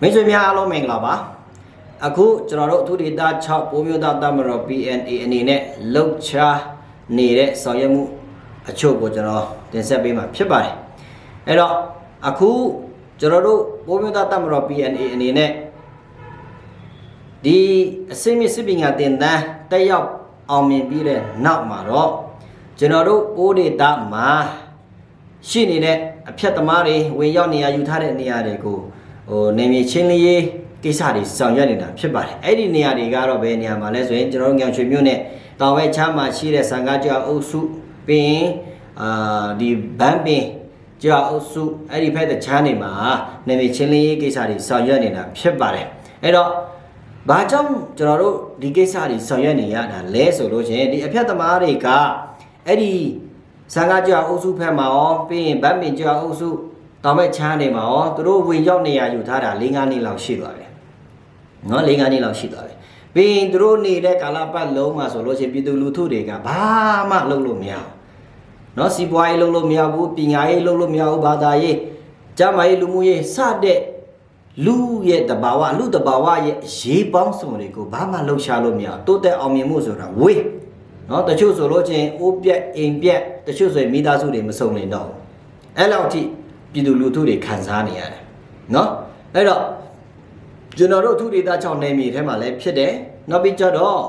မိတ်ဆွေများအားလုံးမင်္ဂလာပါအခုကျွန်တော်တို့အထူးဒေတာ6ပိုးမျိုးသားတမတော် PNA အနေနဲ့လှုပ်ရှားနေတဲ့ဆောင်ရွက်မှုအချို့ကိုကျွန်တော်တင်ဆက်ပေးမှာဖြစ်ပါတယ်အဲ့တော့အခုကျွန်တော်တို့ပိုးမျိုးသားတမတော် PNA အနေနဲ့ဒီအစိမ့်မြစစ်ပညာသင်တန်းတက်ရောက်အောင်မြင်ပြီးတဲ့နောက်မှာတော့ကျွန်တော်တို့ပိုးဒေတာမှာရှိနေတဲ့အဖြတ်သမားတွေဝင်ရောက်နေရာယူထားတဲ့နေရာတွေကို ဟိုနေမြေချင်းလေးရေးကိစ္စတွေဆောင်ရွက်နေတာဖြစ်ပါတယ်အဲ့ဒီနေရာတွေကတော့ဘယ်နေရာမှာလဲဆိုရင်ကျွန်တော်တို့ညောင်ရွှေမြို့နဲ့တောင်ဝဲချမ်းမှာရှိတဲ့စံကားကျော်အုပ်စုပြီးရင်အာဒီဘန်းပင်ကျော်အုပ်စုအဲ့ဒီဖက်တဲ့ချမ်းတွေမှာနေမြေချင်းလေးရေးကိစ္စတွေဆောင်ရွက်နေတာဖြစ်ပါတယ်အဲ့တော့ဘာကြောင့်ကျွန်တော်တို့ဒီကိစ္စတွေဆောင်ရွက်နေရတာလဲဆိုလို့ရှိရင်ဒီအဖြတ်သမားတွေကအဲ့ဒီစံကားကြောက်အုပ်စုဖက်မှာရောပြီးရင်ဗတ်မင်ကြောက်အုပ်စု တောင်ဘက်ချမ်းနေမှာရောသူတို့ဝင်ရောက်နေရယူထားတာ၄-၅နှစ်လောက်ရှိသွားတယ်နော်၄-၅နှစ်လောက်ရှိသွားတယ်ပြီးရင်သူတို့နေတဲ့ကာလပတ်လုံးမှာဆိုလို့ရှိရင်ပြည်သူလူထုတွေကဘာမှလုပ်လို့မရဘူးနော်စီးပွားရေးလုပ်လို့မရဘူးပညာရေးလုပ်လို့မရဘူးဘာသာရေးကျမ်းမာရေးလူမှုရေးစတဲ့လူရဲ့တဘာဝလူတဘာဝရဲ့ရေးပေါင်းစုံတွေကိုဘာမှလှုပ်ရှားလို့မရဘူးတိုးတက်အောင်မြင်မှုဆိုတာဝေးနော်တချို့ဆိုလို့ချင်းအိုးပြက်အိမ်ပြက်တချို့ဆိုရင်မိသားစုတွေမစုံလင်တော့ဘူးအဲ့လောက်ထိ ပြည်သူလူထုတွေခံစားနေရတယ်နော်အဲ့တော့ကျွန်တော်တို့အထုဒေသ6နယ်မြေထဲမှာလည်းဖြစ်တယ်နောက်ပြီးကြတော့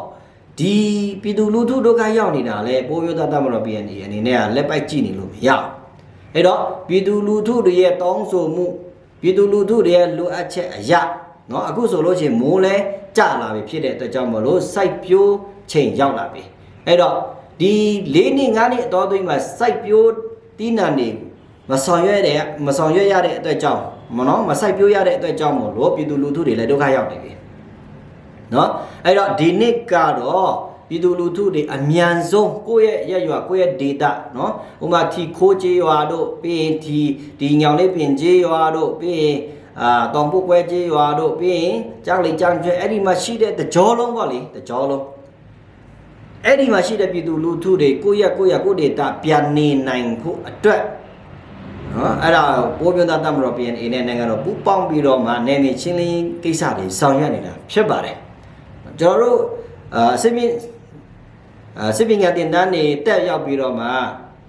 ဒီပြည်သူလူထုဒုက္ခရောက်နေတာလဲပိုးမျိုးသားတမတော် PNA အနေနဲ့ကလက်ပိုက်ကြည့်နေလို့မရဘူးအဲ့တော့ပြည်သူလူထုတွေရဲ့တောင်းဆိုမှုပြည်သူလူထုတွေရဲ့လိုအပ်ချက်အရာเนาะအခုဆိုလို့ရှိရင်မိုးလဲကြလာပြီဖြစ်တဲ့အတွက်ကြောင့်မလို့စိုက်ပျိုးချိန်ရောက်လာပြီ အဲ့တော့ဒီ၄နှစ်၅နှစ်အတော်သွင်းမှာစိုက်ပျိုးတီးနှံနေ မဆောင်ရွက်တဲ့မဆောင်ရွက်ရတဲ့အတွက်ကြောင့်မနော်မစိုက်ပျိုးရတဲ့အတွက်ကြောင့်မို့လို့ပြည်သူလူထုတွေလည်းဒုက္ခရောက်နေပြီနော်အဲ့တော့ဒီနှစ်ကတော့ပြည်သူလူထုတွေအမြန်ဆုံးကိုယ့်ရဲ့ရက်ရွာကိုယ့်ရဲ့ဒေတာနော်ဥပမာထီခိုးကျေးရွာတို့ပြီးရင်ဒီဒီညောင်လေးပင်ကျေးရွာတို့ပြီးရင်အာတောင်ပုတ်ပွဲကျေးရွာတို့ပြီးရင်ကြောက်လေကြောင်ကျွဲအဲ့ဒီမှာရှိတဲ့တကြောလုံးပေါ့လေတကြောလုံးအဲ့ဒီမှာရှိတဲ့ပြည်သူလူထုတွေကိုယ့်ရက်ကိုယ့်ရက်ကိုယ့်ဒေတာပြန်နေနိုင်ဖို့အတွက် နော်အဲ့ဒါပိုးပြသားတမတော် PNA နဲ့နိုင်ငံတော်ပူးပေါင်းပြီးတော့မှနယ်မြေချင်းလင်းကိစ္စတွေဆောင်ရွက်နေတာဖြစ်ပါတယ်ကျွန်တော်တို့အာစစ်ပင်းအာစစ်ပညာတင်တန်းနေတက်ရောက်ပြီးတော့မှ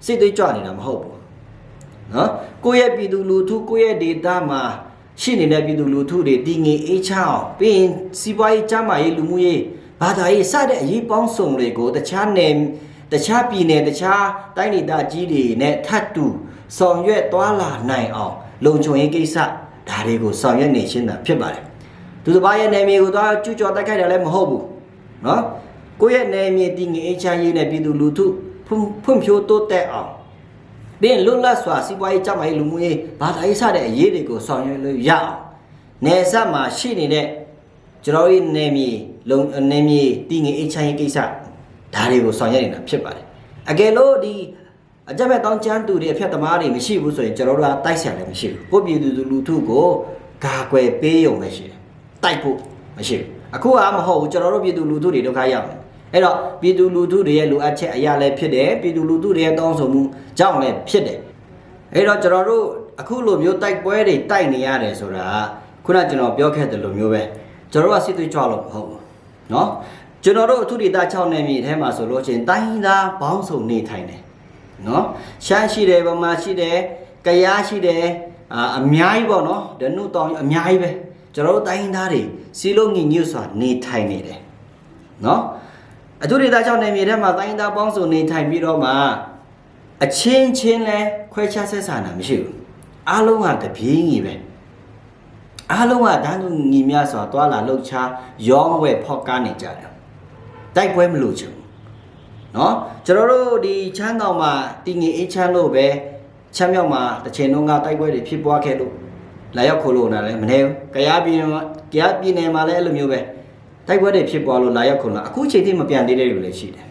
စစ်သွေးကြွနေတာမဟုတ်ဘူးနော်ကိုယ့်ရဲ့ပြည်သူလူထုကိုယ့်ရဲ့ဒေတာမှာရှိနေတဲ့ပြည်သူလူထုတွေတည်ငြိမ်အေးချမ်းအောင်ပြီးရင်စီးပွားရေးကျန်းမာရေးလူမှုရေးဘာသာရေးစတဲ့အရေးပေါင်းစုံတွေကိုတခြားနယ်တခြားပြည်နယ်တခြားတိုင်းဒေသကြီးတွေနဲ့ထပ်တူ ဆောင်ရွက်သွားလာနိုင်အောင်လုံခြုံရေးကိစ္စဒါတွေကိုဆောင်ရွက်နေရှင်းတာဖြစ်ပါတယ်သူတစ်ပါးရဲ့နယ်မြေကိုသွားကျူးကျော်တိုက်ခိုက်တယ်လည်းမဟုတ်ဘူးနော်ကိုယ့်ရဲ့နယ်မြေတည်ငြိမ်အေးချမ်းရေးနဲ့ပြည်သူလူထုဖွံ့ဖွံ့ဖြိုးတိုးတက်အောင်ဘင်းလွတ်လပ်စွာစီးပွားရေးကြမ်းမာရေးလူမှုရေးဘာသာရေးစတဲ့အရေးတွေကိုဆောင်ရွက်လို့ရအောင်နယ်စပ်မှာရှိနေတဲ့ကျွန်တော်ရဲ့နယ်မြေလုံနယ်မြေတည်ငြိမ်အေးချမ်းရေးကိစ္စဒါတွေကိုဆောင်ရွက်နေတာဖြစ်ပါတယ်အကယ်လို့ဒီ အကြက်မဲ့တောင်းချမ်းသူတွေအဖြတ်သမားတွေမရှိဘူးဆိုရင်ကျွန်တော်တို့ကတိုက်ဆရာလည်းမရှိဘူးကိုယ့်ပြည်သူလူထုကိုဂါကွယ်ပေးရုံပဲရှိတယ်တိုက်ဖို့မရှိဘူးအခုကမဟုတ်ဘူးကျွန်တော်တို့ပြည်သူလူထုတွေဒုက္ခရောက်နေအဲ့တော့ပြည်သူလူထုတွေရဲ့လိုအပ်ချက်အရာလည်းဖြစ်တယ်ပြည်သူလူထုတွေရဲ့တောင်းဆိုမှုကြောင့်လည်းဖြစ်တယ်အဲ့တော့ကျွန်တော်တို့အခုလိုမျိုးတိုက်ပွဲတွေတိုက်နေရတယ်ဆိုတာခုနကကျွန်တော်ပြောခဲ့တဲ့လိုမျိုးပဲကျွန်တော်တို့ကစစ်သွေးကြွလို့မဟုတ်ဘူးเนาะကျွန်တော်တို့အထုဒေသ6နယ်မြေထဲမှာဆိုလို့ချင်းတိုင်းသားဘောင်းစုံနေထိုင်တယ် နော်ရှမ်းရှိတယ်ဗမာရှိတယ်ကယားရှိတယ်အာအများကြီးပေါ့နော်ဒနုတောင်အများကြီးပဲကျွန်တော်တို့တိုင်းသားတွေစီလုံးညီညွတ်စွာနေထိုင်နေတယ်နော်အထုဒေသ6နယ်မြေထဲမှာတိုင်းသားပေါင်းစုံနေထိုင်ပြီးတော့မှအချင်းချင်းလဲခွဲခြားဆက်ဆံတာမရှိဘူးအားလုံးကတပြေးညီပဲအားလုံးကတန်းတူညီမျှစွာတွာလာလှုပ်ရှားရောင်းဝယ်ဖောက်ကားနေကြတယ်တိုက်ပွဲမလို့ချင်ဘူး เนาะကျွန်တော်တို့ဒီချမ်းတောင်မှာတည်ငြိမ်အေးချမ်းလို့ပဲချမ်းမြောက်မှာတစ်ချိန်လုံးကတိုက်ပွဲတွေဖြစ်ပွားခဲ့လို့လာရောက်ခိုးလို့နာလည်းမနေဘူး။ကြားပြည်နယ်မှာကြားပြည်နယ်မှာလည်းအဲ့လိုမျိုးပဲတိုက်ပွဲတွေဖြစ်ပွားလို့လာရောက်ခိုးလာအခုချိန်ထိမပြန်သေးတဲ့လူလည်းရှိတယ်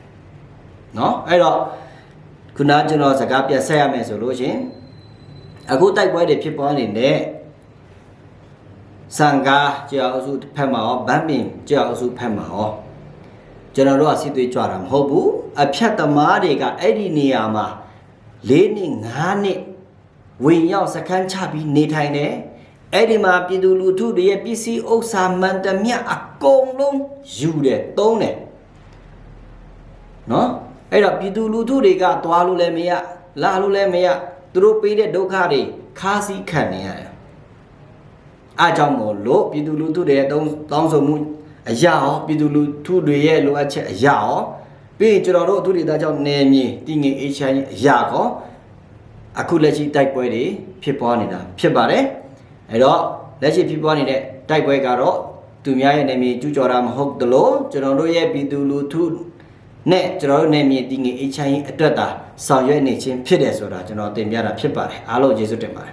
။เนาะအဲ့တော့ခုနကကျွန်တော်စကားပြဆက်ရမယ်ဆိုလို့ရှင်အခုတိုက်ပွဲတွေဖြစ်ပွားနေတဲ့စံကားကြောက်အစုဖက်မှာရောဗန်းပင်ကြောက်အစုဖက်မှာရော ကျွန်တော်တို့ကစစ်သွေးကြွတာမဟုတ်ဘူးအဖြတ်သမားတွေကအဲ့ဒီနေရာမှာ၄နှစ်၅နှစ်ဝင်ရောက်စခန်းချပြီးနေထိုင်တယ်အဲ့ဒီမှာပြည်သူလူထုတွေရဲ့ပစ္စည်းဥစ္စာမှန်တမျှအကုန်လုံးယူတယ်သုံးတယ်နော်အဲ့တော့ပြည်သူလူထုတွေကသွားလို့လည်းမရလာလို့လည်းမရသူတို့ပေးတဲ့ဒုက္ခတွေခါးစည်းခံနေရတယ်အားကြောင့်မို့လို့ပြည်သူလူထုတွေရဲ့တောင်းတောင်းဆိုမှု အရာရောပြည်သူလူထုတွေရဲ့လိုအပ်ချက်အရာရောပြီးရင်ကျွန်တော်တို့အထူးဒေသကြောင့်နေမြေတည်ငြိမ်အေးချမ်းရေးအရာကောအခုလက်ရှိတိုက်ပွဲတွေဖြစ်ပွားနေတာဖြစ်ပါတယ်အဲ့တော့လက်ရှိဖြစ်ပွားနေတဲ့တိုက်ပွဲကတော့သူများရဲ့နေမြေကျူးကျော်တာမဟုတ်သလိုကျွန်တော်တို့ရဲ့ပြည်သူလူထုနဲ့ကျွန်တော်တို့နေမြေတည်ငြိမ်အေးချမ်းရေးအတွက်သာဆောင်ရွက်နေခြင်းဖြစ်တယ်ဆိုတာကျွန်တော်တင်ပြတာဖြစ်ပါတယ်အားလုံးကျေးဇူးတင်ပါတယ်